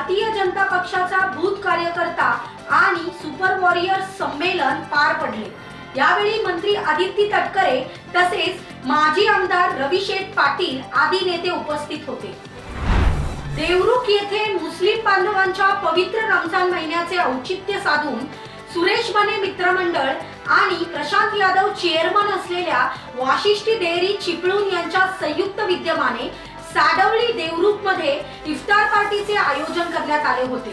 भारतीय जनता पक्षाचा बूथ कार्यकर्ता आणि सुपर वॉरियर संमेलन पार पडले. यावेळी मंत्री आदित्य तटकरे तसेच माजी आमदार रविशेठ पाटील आदी नेते उपस्थित होते. देवरुख येथे मुस्लिम बांधवांच्या पवित्र रमजान महिन्याचे औचित्य साधून सुरेश बने मित्रमंडळ आणि प्रशांत यादव चेअरमन असलेल्या वाशिष्ठी डेअरी चिपळूण यांच्या संयुक्त विद्यमाने साडवली देवरूपमध्ये इफ्तार पार्टीचे आयोजन करण्यात आले होते.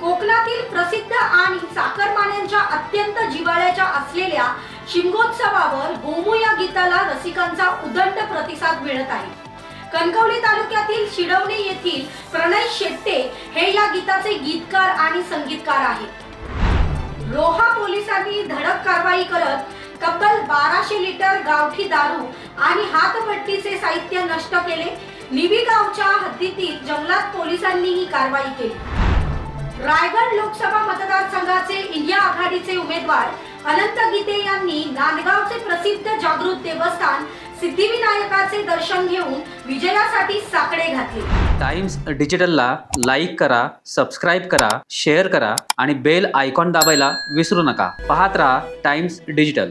कोकणातील प्रसिद्ध आणि चाकरमान्यांच्या अत्यंत जिवाळ्याच्या असलेल्या शिमगोत्सवावर गोमू या गीताला रसिकांचा उदंड प्रतिसाद मिळत आहे. कणकवली तालुक्यातील शिडवणे येथील प्रणय शेट्टे हे या गीताचे गीतकार आणि संगीतकार आहेत. रोहा पोलिसांनी धडक कारवाई करत तब्बल बाराशे लिटर गावठी दारू आणि हातभट्टीचे साहित्य नष्ट केले. निवी गावच्या हद्दीतील जंगलात पोलिसांनी ही कारवाई केली. रायगड लोकसभा मतदारसंघाचे इंडिया आघाडीचे उमेदवार अनंत गीते यांनी नांदगावचे प्रसिद्ध जागृत देवस्थान सिद्धिविनायकाचे दर्शन घेऊन विजयासाठी साकडे घातले. टाइम्स डिजिटलला लाईक करा सबस्क्राईब करा शेअर करा आणि बेल आयकॉन दाबायला विसरू नका. पाहत राहा टाइम्स डिजिटल.